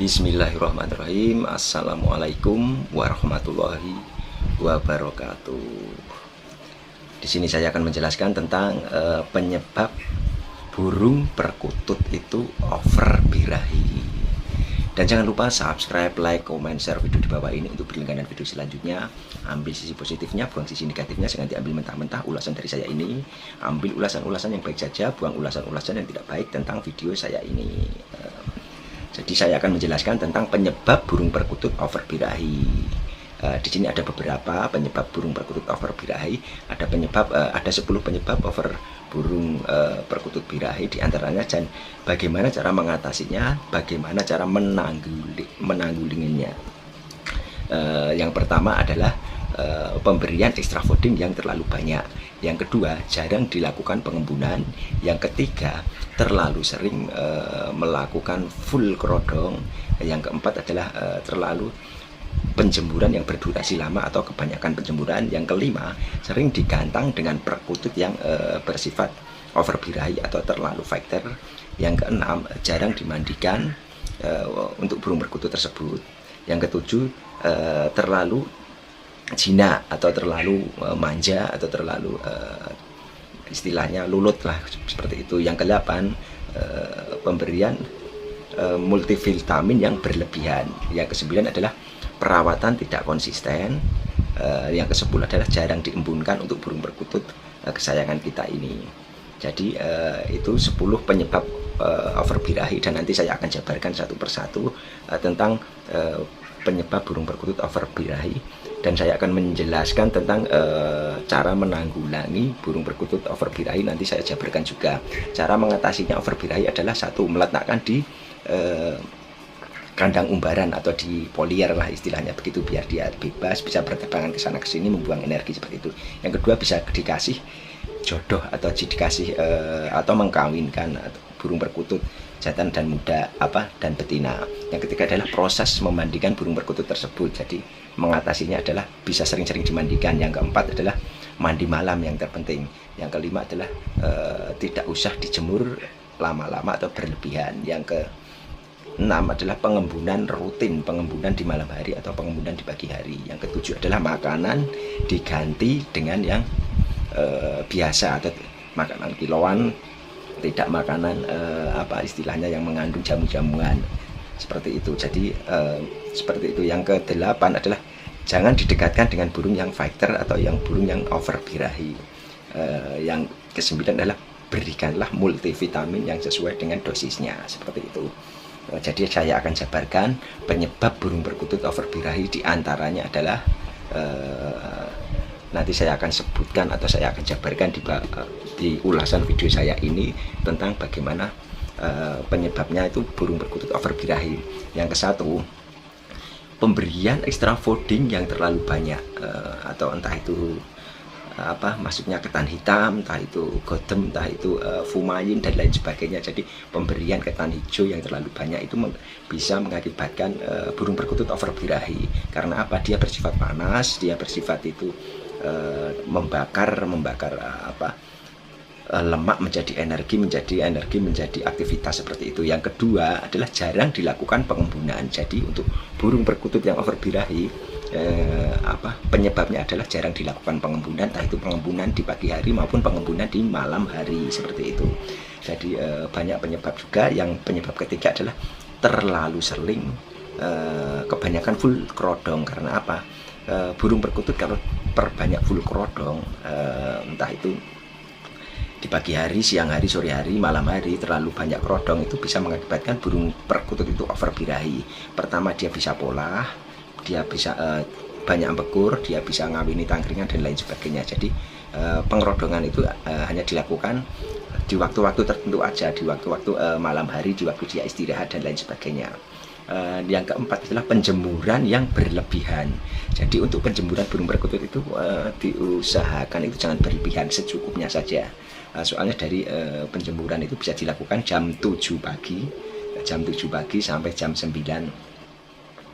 Bismillahirrahmanirrahim Assalamualaikum warahmatullahi wabarakatuh Di sini saya akan menjelaskan tentang uh, penyebab burung perkutut itu over birahi dan jangan lupa subscribe, like, comment, share video di bawah ini untuk berlangganan video selanjutnya. Ambil sisi positifnya, buang sisi negatifnya, jangan diambil mentah-mentah ulasan dari saya ini. Ambil ulasan-ulasan yang baik saja, buang ulasan-ulasan yang tidak baik tentang video saya ini. Jadi saya akan menjelaskan tentang penyebab burung perkutut over birahi. Uh, di sini ada beberapa penyebab burung perkutut over birahi. Ada penyebab uh, ada 10 penyebab over burung uh, perkutut birahi di antaranya dan bagaimana cara mengatasinya, bagaimana cara menangguli, menanggulinginya. Uh, yang pertama adalah uh, pemberian extra fooding yang terlalu banyak. Yang kedua, jarang dilakukan pengembunan. Yang ketiga, terlalu sering uh, melakukan full kerodong. Yang keempat adalah uh, terlalu penjemuran yang berdurasi lama atau kebanyakan penjemuran. Yang kelima, sering digantang dengan perkutut yang e, bersifat overbirahi atau terlalu fighter. Yang keenam, jarang dimandikan e, untuk burung perkutut tersebut. Yang ketujuh, e, terlalu jinak atau terlalu e, manja atau terlalu e, istilahnya lulut lah seperti itu. Yang kedelapan, e, pemberian multivitamin yang berlebihan. Yang kesembilan adalah perawatan tidak konsisten uh, yang ke adalah jarang diembunkan untuk burung perkutut uh, kesayangan kita ini jadi uh, itu 10 penyebab uh, overbirahi dan nanti saya akan jabarkan satu persatu uh, tentang uh, penyebab burung perkutut overbirahi dan saya akan menjelaskan tentang uh, cara menanggulangi burung perkutut overbirahi nanti saya jabarkan juga cara mengatasinya overbirahi adalah satu meletakkan di uh, kandang umbaran atau di polier lah istilahnya begitu biar dia bebas bisa berterbangan ke sana ke sini membuang energi seperti itu. Yang kedua bisa dikasih jodoh atau dikasih uh, atau mengkawinkan atau burung perkutut jantan dan muda apa dan betina. Yang ketiga adalah proses memandikan burung perkutut tersebut. Jadi mengatasinya adalah bisa sering-sering dimandikan. Yang keempat adalah mandi malam yang terpenting. Yang kelima adalah uh, tidak usah dijemur lama-lama atau berlebihan. Yang ke enam adalah pengembunan rutin, pengembunan di malam hari atau pengembunan di pagi hari. Yang ketujuh adalah makanan diganti dengan yang e, biasa atau makanan kiloan, tidak makanan e, apa istilahnya yang mengandung jamu-jamuan seperti itu. Jadi e, seperti itu. Yang kedelapan adalah jangan didekatkan dengan burung yang fighter atau yang burung yang over birahi. E, yang kesembilan adalah berikanlah multivitamin yang sesuai dengan dosisnya seperti itu. Eh, jadi saya akan jabarkan penyebab burung perkutut overbirahi di antaranya adalah uh, nanti saya akan sebutkan atau saya akan jabarkan di, uh, di ulasan video saya ini tentang bagaimana uh, penyebabnya itu burung perkutut overbirahi. Yang ke satu pemberian extra fooding yang terlalu banyak uh, atau entah itu apa maksudnya ketan hitam entah itu godem entah itu uh, fumayin dan lain sebagainya. Jadi pemberian ketan hijau yang terlalu banyak itu meng bisa mengakibatkan uh, burung perkutut overbirahi karena apa? Dia bersifat panas dia bersifat itu uh, membakar membakar uh, apa lemak menjadi energi menjadi energi menjadi aktivitas seperti itu. Yang kedua adalah jarang dilakukan pengembunan jadi untuk burung perkutut yang overbirahi eh, apa penyebabnya adalah jarang dilakukan pengembunan entah itu pengembunan di pagi hari maupun pengembunan di malam hari seperti itu. Jadi eh, banyak penyebab juga. Yang penyebab ketiga adalah terlalu sering eh, kebanyakan full kerodong. Karena apa? Eh, burung perkutut kalau perbanyak full kerodong eh, entah itu di pagi hari, siang hari, sore hari, malam hari terlalu banyak kerodong itu bisa mengakibatkan burung perkutut itu over birahi. Pertama dia bisa pola, dia bisa uh, banyak bekur, dia bisa ngawini tangkringan dan lain sebagainya. Jadi uh, pengerodongan itu uh, hanya dilakukan di waktu-waktu tertentu aja, di waktu-waktu malam hari, di waktu dia istirahat dan lain sebagainya. Uh, yang keempat adalah penjemuran yang berlebihan. Jadi untuk penjemuran burung perkutut itu uh, diusahakan itu jangan berlebihan, secukupnya saja. Uh, soalnya dari uh, penjemuran itu bisa dilakukan jam 7 pagi, jam 7 pagi sampai jam 9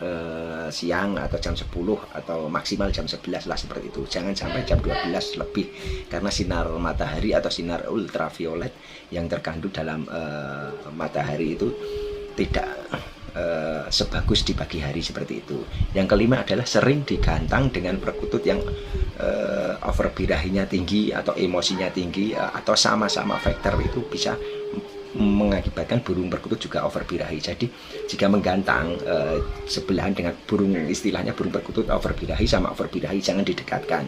eh, siang atau jam 10 atau maksimal jam 11 lah seperti itu. Jangan sampai jam 12 lebih karena sinar matahari atau sinar ultraviolet yang terkandung dalam eh, matahari itu tidak eh, sebagus di pagi hari seperti itu. Yang kelima adalah sering digantang dengan perkutut yang uh, over birahinya tinggi atau emosinya tinggi uh, atau sama-sama faktor itu bisa mengakibatkan burung perkutut juga over birahi. Jadi jika menggantang sebelahan dengan burung istilahnya burung perkutut over birahi sama over birahi jangan didekatkan.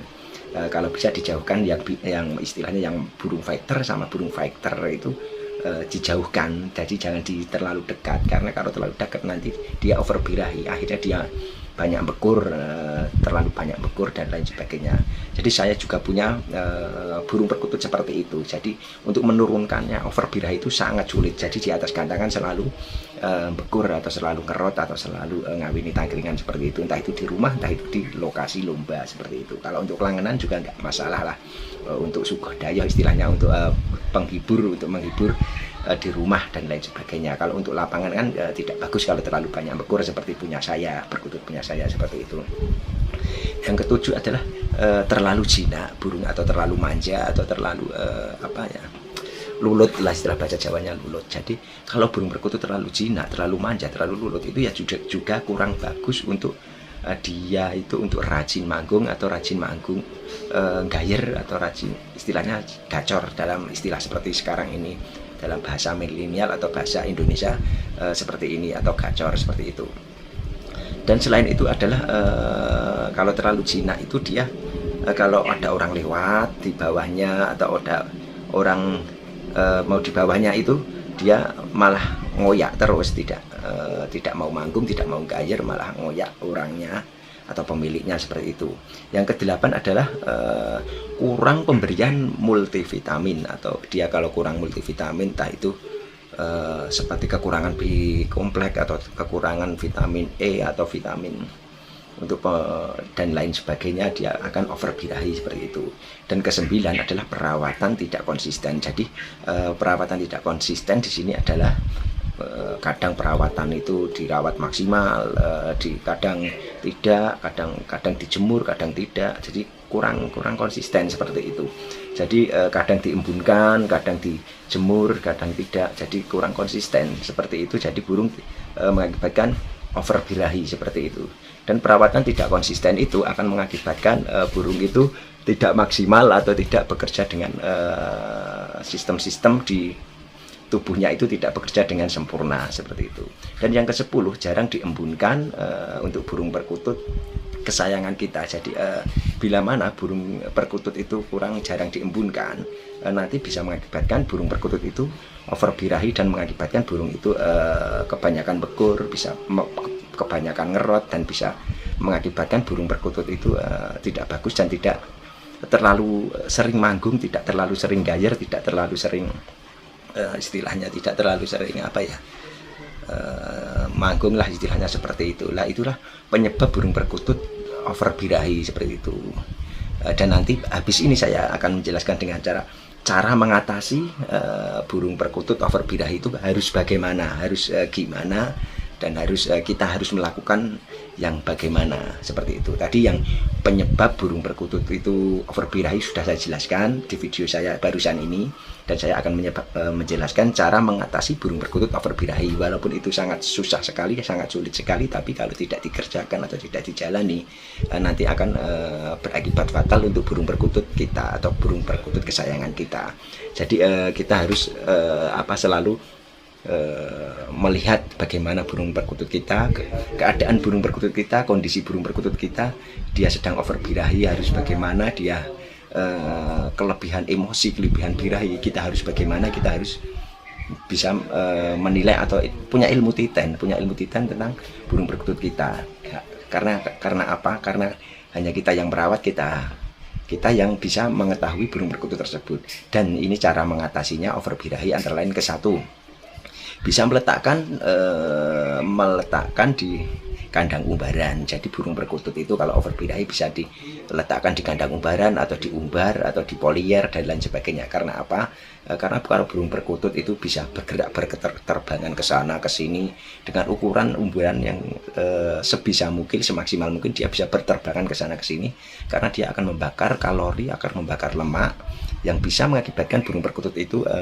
Kalau bisa dijauhkan yang yang istilahnya yang burung fighter sama burung fighter itu uh, dijauhkan. Jadi jangan di terlalu dekat. Karena kalau terlalu dekat nanti dia over birahi akhirnya dia banyak bekur uh, terlalu banyak bekur dan lain sebagainya. Jadi saya juga punya uh, burung perkutut seperti itu. Jadi untuk menurunkannya over birahi itu sangat sulit. Jadi di atas gantangan selalu uh, bekur atau selalu ngerot atau selalu uh, ngawini tangkringan seperti itu entah itu di rumah entah itu di lokasi lomba seperti itu kalau untuk langganan juga nggak masalah lah uh, untuk suku daya istilahnya untuk penghibur untuk menghibur di rumah dan lain sebagainya. Kalau untuk lapangan kan tidak bagus kalau terlalu banyak bekur seperti punya saya, berkutut punya saya seperti itu. Yang ketujuh adalah terlalu jinak burung atau terlalu manja atau terlalu apa ya lulut lah istilah bahasa Jawanya lulut. Jadi kalau burung perkutut terlalu jinak, terlalu manja, terlalu lulut itu ya juga juga kurang bagus untuk uh, dia itu untuk rajin manggung atau rajin manggung uh, gayer atau rajin istilahnya gacor dalam istilah seperti sekarang ini dalam bahasa milenial atau bahasa Indonesia uh, seperti ini atau gacor seperti itu. Dan selain itu adalah uh, kalau terlalu jinak itu dia uh, kalau ada orang lewat di bawahnya atau ada orang uh, mau di bawahnya itu dia malah ngoyak terus tidak uh, tidak mau manggung tidak mau gayer malah ngoyak orangnya atau pemiliknya seperti itu. Yang kedelapan adalah uh, kurang pemberian multivitamin atau dia kalau kurang multivitamin entah itu uh, seperti kekurangan B kompleks atau kekurangan vitamin E atau vitamin untuk dan lain sebagainya dia akan over birahi seperti itu. Dan kesembilan adalah perawatan tidak konsisten. Jadi uh, perawatan tidak konsisten di sini adalah Eh, kadang perawatan itu dirawat maksimal, eh, di kadang tidak, kadang kadang dijemur, kadang tidak. Jadi kurang kurang konsisten seperti itu. Jadi eh, kadang diembunkan, kadang dijemur, kadang tidak. Jadi kurang konsisten seperti itu. Jadi burung mengakibatkan over birahi seperti itu. Dan perawatan tidak konsisten itu akan mengakibatkan burung itu tidak maksimal atau tidak bekerja dengan sistem-sistem di tubuhnya itu tidak bekerja dengan sempurna seperti itu. Dan yang ke-10 jarang diembunkan uh, untuk burung perkutut kesayangan kita. Jadi uh, bila mana burung perkutut itu kurang jarang diembunkan, uh, nanti bisa mengakibatkan burung perkutut itu over birahi dan mengakibatkan burung itu uh, kebanyakan bekur, bisa kebanyakan ngerot dan bisa mengakibatkan burung perkutut itu uh, tidak bagus dan tidak terlalu sering manggung, tidak terlalu sering gayer, tidak terlalu sering uh, istilahnya tidak terlalu sering apa ya uh, manggung lah istilahnya seperti itulah itulah penyebab burung perkutut over birahi seperti itu. Uh, dan nanti habis ini saya akan menjelaskan dengan cara cara mengatasi uh, burung perkutut over birahi itu harus bagaimana harus uh, gimana dan harus kita harus melakukan yang bagaimana seperti itu. Tadi yang penyebab burung perkutut itu overbirahi sudah saya jelaskan di video saya barusan ini dan saya akan menyebab, uh, menjelaskan cara mengatasi burung perkutut overbirahi walaupun itu sangat susah sekali, sangat sulit sekali tapi kalau tidak dikerjakan atau tidak dijalani uh, nanti akan uh, berakibat fatal untuk burung perkutut kita atau burung perkutut kesayangan kita. Jadi uh, kita harus uh, apa selalu melihat bagaimana burung perkutut kita, ke keadaan burung perkutut kita, kondisi burung perkutut kita, dia sedang over birahi harus bagaimana, dia uh, kelebihan emosi, kelebihan birahi, kita harus bagaimana, kita harus bisa uh, menilai atau punya ilmu titen, punya ilmu titen tentang burung perkutut kita. Karena karena apa? Karena hanya kita yang merawat kita kita yang bisa mengetahui burung perkutut tersebut dan ini cara mengatasinya over birahi antara lain ke satu bisa meletakkan e, meletakkan di kandang umbaran. Jadi burung perkutut itu kalau overbirahi bisa diletakkan di kandang umbaran atau di umbar atau di polier dan lain sebagainya. Karena apa? E, karena kalau burung perkutut itu bisa bergerak berketerbangan ke sana ke sini dengan ukuran umbaran yang e, sebisa mungkin semaksimal mungkin dia bisa berterbangan ke sana ke sini karena dia akan membakar kalori, akan membakar lemak yang bisa mengakibatkan burung perkutut itu e,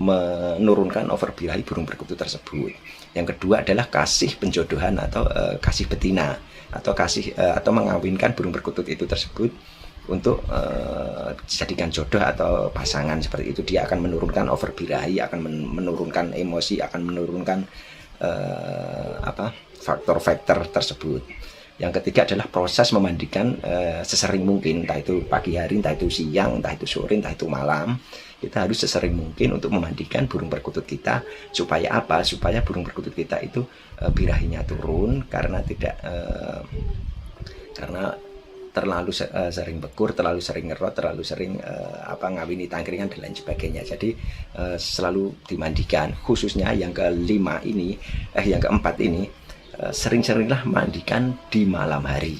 menurunkan over birahi burung perkutut tersebut. Yang kedua adalah kasih penjodohan atau uh, kasih betina atau kasih uh, atau mengawinkan burung perkutut itu tersebut untuk uh, dijadikan jodoh atau pasangan seperti itu dia akan menurunkan over birahi akan menurunkan emosi akan menurunkan uh, apa faktor-faktor tersebut yang ketiga adalah proses memandikan uh, sesering mungkin, entah itu pagi hari, entah itu siang, entah itu sore, entah itu malam. Kita harus sesering mungkin untuk memandikan burung perkutut kita supaya apa? Supaya burung perkutut kita itu uh, birahinya turun karena tidak uh, karena terlalu uh, sering bekur, terlalu sering ngerot, terlalu sering uh, apa ngawini tangkringan dan lain sebagainya. Jadi uh, selalu dimandikan. Khususnya yang kelima ini, eh yang keempat ini Eh, sering-seringlah mandikan di malam hari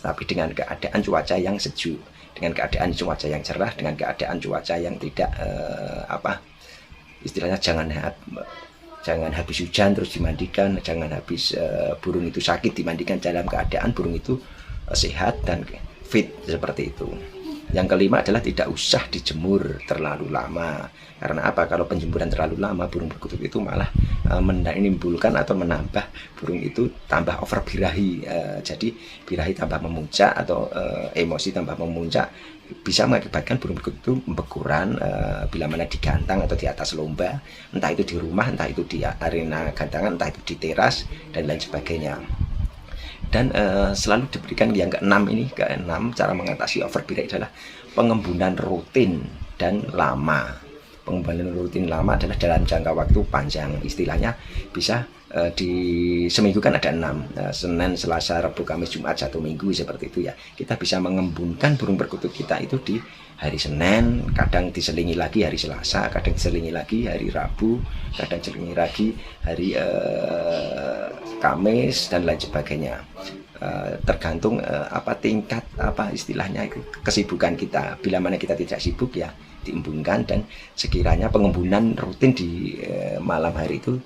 tapi dengan keadaan cuaca yang sejuk dengan keadaan cuaca yang cerah dengan keadaan cuaca yang tidak uh, apa istilahnya jangan jangan habis hujan terus dimandikan jangan habis uh, burung itu sakit dimandikan dalam keadaan burung itu uh, sehat dan fit seperti itu yang kelima adalah tidak usah dijemur terlalu lama. Karena apa? Kalau penjemuran terlalu lama, burung perkutut itu malah uh, menimbulkan atau menambah burung itu tambah over birahi. Uh, jadi birahi tambah memuncak atau uh, emosi tambah memuncak bisa mengakibatkan burung perkutut itu bekuran uh, bila mana digantang atau di atas lomba, entah itu di rumah, entah itu di arena gantangan, entah itu di teras dan lain sebagainya dan uh, selalu diberikan yang keenam ini keenam cara mengatasi overbearing adalah pengembunan rutin dan lama. Pengembunan rutin lama adalah dalam jangka waktu panjang. Istilahnya bisa uh, di seminggu kan ada enam. Uh, Senin Selasa Rabu Kamis Jumat satu minggu seperti itu ya. Kita bisa mengembunkan burung perkutut kita itu di hari Senin kadang diselingi lagi hari Selasa kadang diselingi lagi hari Rabu kadang diselingi lagi hari uh, Kamis dan lain sebagainya. Uh, tergantung uh, apa tingkat apa istilahnya kesibukan kita. Bila mana kita tidak sibuk ya diembunkan dan sekiranya pengembunan rutin di uh, malam hari itu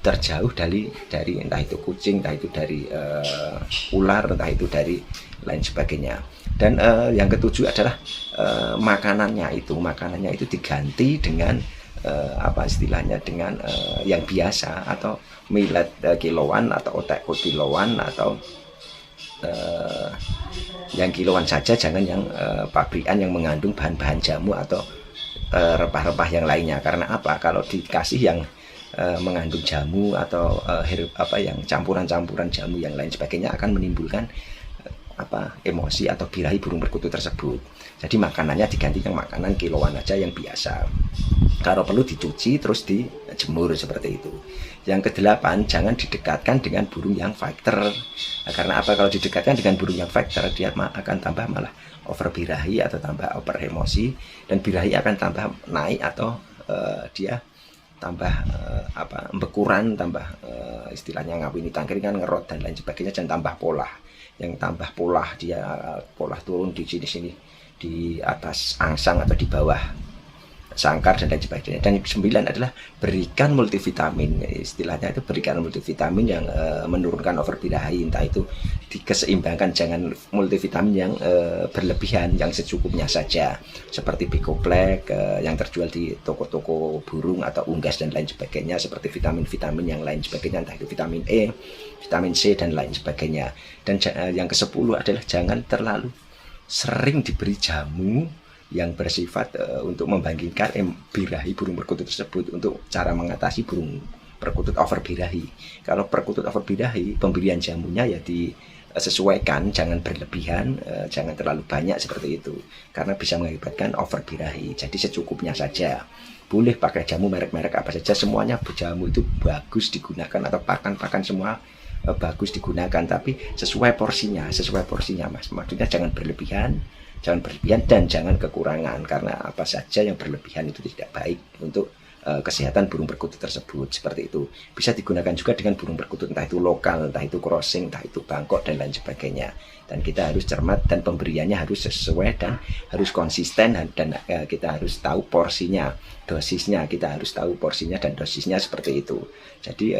terjauh dari dari entah itu kucing entah itu dari uh, ular entah itu dari lain sebagainya. Dan uh, yang ketujuh adalah uh, makanannya itu. Makanannya itu diganti dengan uh, apa istilahnya dengan uh, yang biasa atau millet uh, kiloan atau otak kiloan atau uh, yang kiloan saja. Jangan yang uh, pabrikan yang mengandung bahan-bahan jamu atau rempah-rempah uh, yang lainnya. Karena apa? Kalau dikasih yang uh, mengandung jamu atau uh, herb, apa yang campuran-campuran jamu yang lain sebagainya akan menimbulkan apa emosi atau birahi burung perkutut tersebut. Jadi makanannya diganti yang makanan kiloan aja yang biasa. Kalau perlu dicuci terus dijemur seperti itu. Yang kedelapan, jangan didekatkan dengan burung yang fighter. Nah, karena apa? Kalau didekatkan dengan burung yang fighter, dia akan tambah malah over birahi atau tambah over emosi dan birahi akan tambah naik atau uh, dia tambah uh, apa bekuran tambah uh, istilahnya ngawini tangkringan ngerot dan lain sebagainya dan tambah pola. Yang tambah pola dia pola turun di sini sini di atas angsang atau di bawah sangkar dan lain sebagainya. Dan sembilan adalah berikan multivitamin. Istilahnya itu berikan multivitamin yang uh, menurunkan over birahi entah itu dikeseimbangkan jangan multivitamin yang uh, berlebihan yang secukupnya saja seperti Bicoplex uh, yang terjual di toko-toko burung atau unggas dan lain sebagainya seperti vitamin-vitamin yang lain sebagainya entah itu vitamin E, vitamin C dan lain sebagainya. Dan uh, yang ke-10 adalah jangan terlalu sering diberi jamu yang bersifat uh, untuk membangkitkan eh, birahi burung perkutut tersebut untuk cara mengatasi burung perkutut over birahi. Kalau perkutut over birahi, pemberian jamunya ya disesuaikan, jangan berlebihan, uh, jangan terlalu banyak seperti itu, karena bisa mengakibatkan over birahi. Jadi secukupnya saja. Boleh pakai jamu merek-merek apa saja, semuanya jamu itu bagus digunakan atau pakan-pakan semua bagus digunakan tapi sesuai porsinya sesuai porsinya mas maksudnya jangan berlebihan jangan berlebihan dan jangan kekurangan karena apa saja yang berlebihan itu tidak baik untuk eh, kesehatan burung perkutut tersebut seperti itu. Bisa digunakan juga dengan burung perkutut entah itu lokal entah itu crossing entah itu bangkok dan lain sebagainya. Dan kita harus cermat dan pemberiannya harus sesuai dan harus konsisten dan uh, kita harus tahu porsinya dosisnya kita harus tahu porsinya dan dosisnya seperti itu. Jadi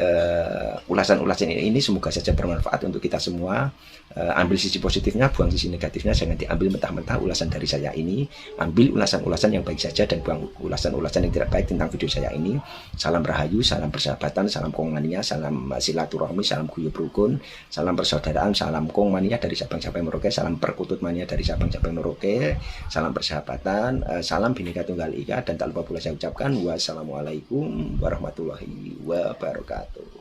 ulasan-ulasan uh, ini semoga saja bermanfaat untuk kita semua uh, ambil sisi positifnya buang sisi negatifnya jangan diambil mentah-mentah ulasan dari saya ini. Ambil ulasan-ulasan yang baik saja dan buang ulasan-ulasan yang tidak baik tentang video saya ini. Salam rahayu salam persahabatan salam kongmania salam silaturahmi salam guyub rukun salam persaudaraan salam kongmania dari Sabang sampai Merauke salam perkutut mania dari Sabang sampai Merauke salam persahabatan uh, salam Bhinneka Tunggal Ika dan tak lupa pula saya ucapkan wassalamualaikum warahmatullahi wabarakatuh